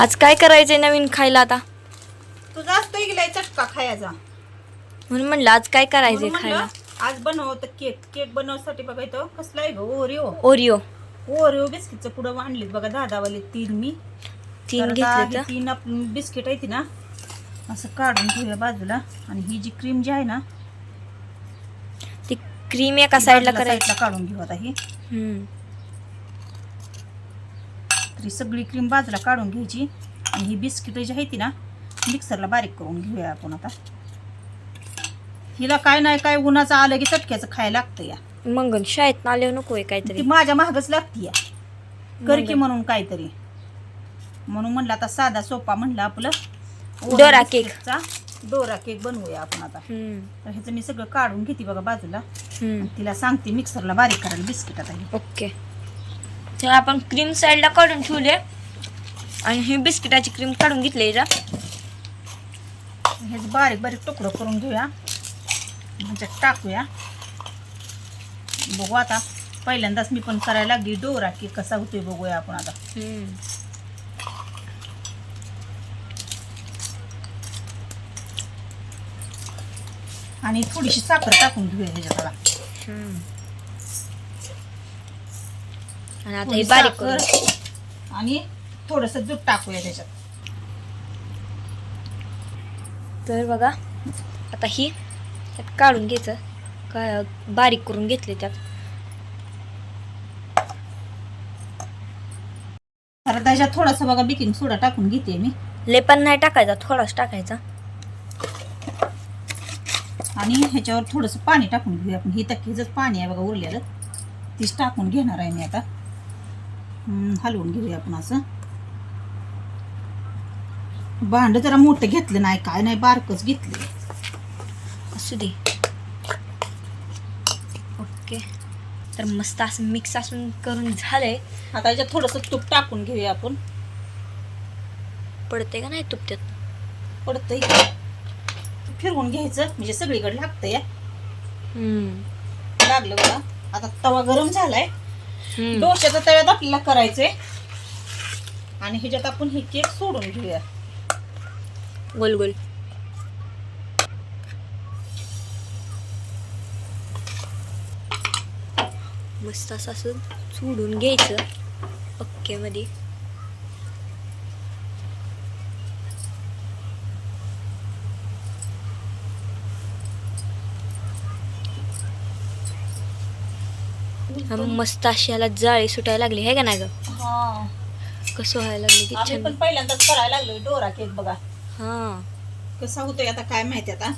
आज काय करायचंय नवीन खायला आता? तुझा असतोय गेलाय चटका खायचा? म्हणून म्हणलं आज काय करायचंय म्हणून खायला? म्हणलं, आज बनवत केक. केक बनवण्यासाठी बघा इथं कसला आहे ग ओरिओ ओरिओ ओरिओ बिस्किटचं पुढं आणलीत बघा दादावाले तीन मी. तीन तर आता घेतले ही तीन बिस्किट आहे ती ना असं काढून घेऊया बाजूला. आणि ही जी क्रीम जी आहे ना ती क्रीम एका साईडला बाजूला करायची. काढून घेऊ आता ही. हम्म. ही सगळी क्रीम बाजूला काढून घ्यायची आणि ही बिस्किट जी आहे ती ना मिक्सरला बारीक करून घेऊया आपण आता हिला काय नाही काय उन्हाचं आलं की चटक्याचं खायला लागतं या मग शाळेत आल्यावर नको ती काहीतरी माझ्या महागच लागती या कर की. म्हणून काहीतरी म्हणून म्हणलं आता साधा सोपा म्हणलं आपलं डोरा केक. चा डोरा केक बनवूया आपण आता. तर ह्याचं मी सगळं काढून घेते बघा बाजूला. तिला सांगते मिक्सरला बारीक करायला बिस्किट आता. ओके तर आपण क्रीम साईडला काढून ठेवले. आणि ही बिस्किटाची क्रीम काढून घेतली जा. ह्याचं बारीक बारीक तुकडं करून घेऊया. ह्याच्यात टाकूया. बघू आता पहिल्यांदाच मी पण करायला लागली. डोरा केक कसा होतोय बघूया आपण आता. आणि थोडीशी साखर टाकून घेऊया ह्याच्यात. आणि आता हे बारीक करू आणि थोडस दूध टाकूया त्याच्यात. तर बघा आता ही त्यात काढून घ्यायचं. का बारीक करून घेतले त्यात. त्याच्यात थोडासा बघा बेकिंग सोडा टाकून घेते मी. ले पण नाही टाकायचा थोडाच टाकायचा. आणि ह्याच्यावर थोडंसं पाणी टाकून घेऊया आपण. ही तक्कीचंच पाणी आहे बघा उरलेलं. तीच टाकून घेणार आहे मी आता. हलवून घेऊया आपण असं. भांड जरा मोठं घेतलं नाही काय नाही बारकच घेतलं असू दे. ओके. तर मस्त असं मिक्स असून करून झालंय. आता याच्यात थोडंसं तूप टाकून घेऊया आपण. पडते का नाही तुपत्यात पडतंय. फिरवून घ्यायचं म्हणजे सगळीकडे लागतं या लागलं बघा. आता तवा गरम झालाय. डोश्याच्या तव्यात आपल्याला करायचंय. आणि ह्याच्यात आपण हे केक सोडून घेऊया. गोल गोल मस्त असं असं सोडून घ्यायचं ओके मध्ये हा, मस्त अशी याला जाळी सुटायला लागली आहे का नाही ग? हा. कसं व्हायला लागली की आम्ही छान. पण पहिल्यांदाच करायला लागलोय डोरा केक बघा. हा. कसा होतोय आता काय माहिती आता?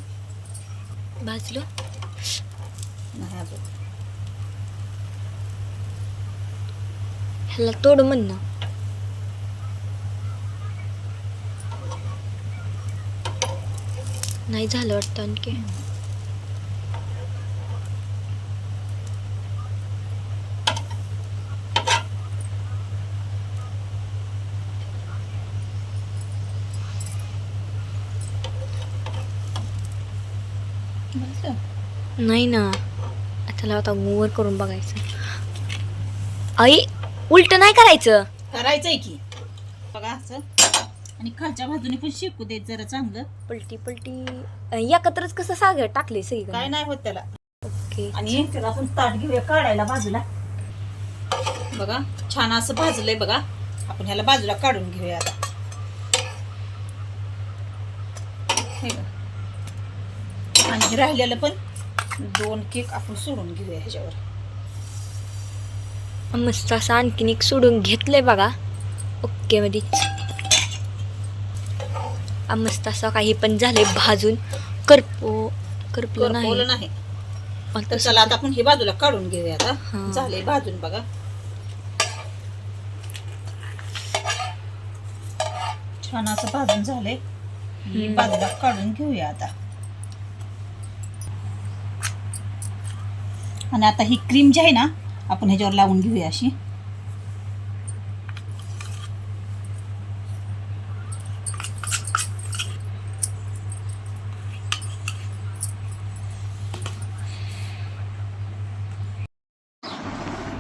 भाजलं. नाही अजून. ह्याला तोड म्हण ना. नाही झालं वाटतं आणखी. नाही ना. त्याला आता वर करून बघायचं. आई उलट नाही करायचं? करायचंय की. बघा असं. आणि खालच्या बाजूने पण शिकू देत जरा चांगलं. पलटी पलटी. एकत्रच कसं सागर टाकले काय सगळी नाही होत त्याला. ओके. आणि त्याला आपण ताट घेऊया काढायला बाजूला. बघा छान असं भाजलंय बघा. आपण ह्याला बाजूला काढून घेऊया आता. हे बघा. आणि राहिलेलं पण दोन केक आपण सोडून घेऊया ह्याच्यावर. मस्त असं आणखीन एक सोडून घेतलंय बघा. ओके मध्ये आ, मस्त असं काही पण झालंय भाजून. करपो करपवलं नाही. तर चला आता आपण हे बाजूला काढून घेऊया आता. झालंय भाजून बघा. छान असं भाजून झालंय. हम्म. बाजूला काढून घेऊया आता. आणि आता ही क्रीम जी आहे ना आपण ह्याच्यावर लावून घेऊया अशी.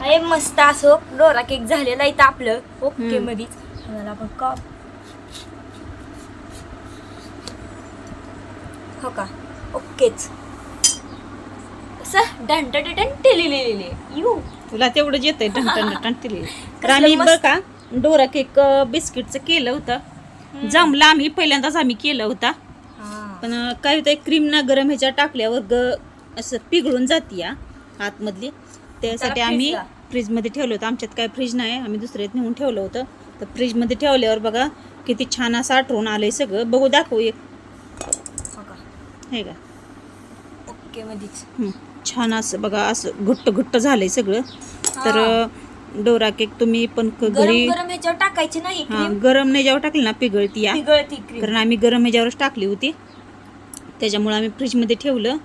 अरे मस्त असं डोरा केक झालेला इथं आपलं ओके त्याला आपण कप. हो का? ओकेच. लिहिलेले यू. तुला तेवढंच येतंय टन टन तिले. तर आम्ही. बरं का डोरा केक बिस्किटचं केलं होतं. जमलं आम्ही पहिल्यांदाच आम्ही केलं होता. पण काय होतं क्रीम ना गरम ह्याच्या टाकल्यावर ग असं पिघळून जाते या आतमधली. त्यासाठी आम्ही. फ्रीजमध्ये ठेवलं होतं. आमच्यात काय फ्रीज नाही आम्ही दुसऱ्यात नेऊन ठेवलं होतं. तर फ्रीजमध्ये ठेवल्यावर बघा किती छान असं आठवून आलंय सगळं. बघू दाखवू एक. हे का? ओके मध्येच. छान असं बघा असं घट्ट घट्ट झालंय सगळं. तर डोरा केक तुम्ही पण घरी गरम ह्याच्यावर टाकायची नाही हा गरम जेव्हा टाकली ना पिघळती या. पिघळती कारण आम्ही गरम ह्याच्यावरच टाकली होती. त्याच्यामुळे आम्ही फ्रीजमध्ये ठेवलं.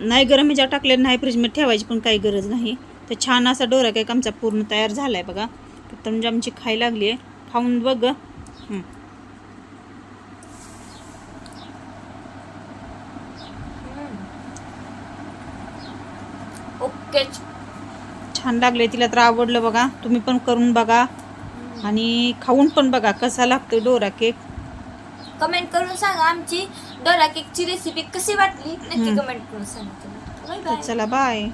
नाही गरम ह्याच्यावर टाकलं नाही फ्रीजमध्ये ठेवायची पण काही गरज नाही. तर छान असा डोरा केक आमचा पूर्ण तयार झाला आहे बघा. फक्त म्हणजे आमची खाई लागली आहे खाऊन बघ. हं. ओके छान लागले तिला तर आवडलं बघा. तुम्ही पण करून बघा. आणि खाऊन पण बघा कसा लागतो डोरा केक. कमेंट करून सांगा आमची डोरा केकची रेसिपी कशी वाटली. नक्की. कमेंट करून सांगा. चला बाय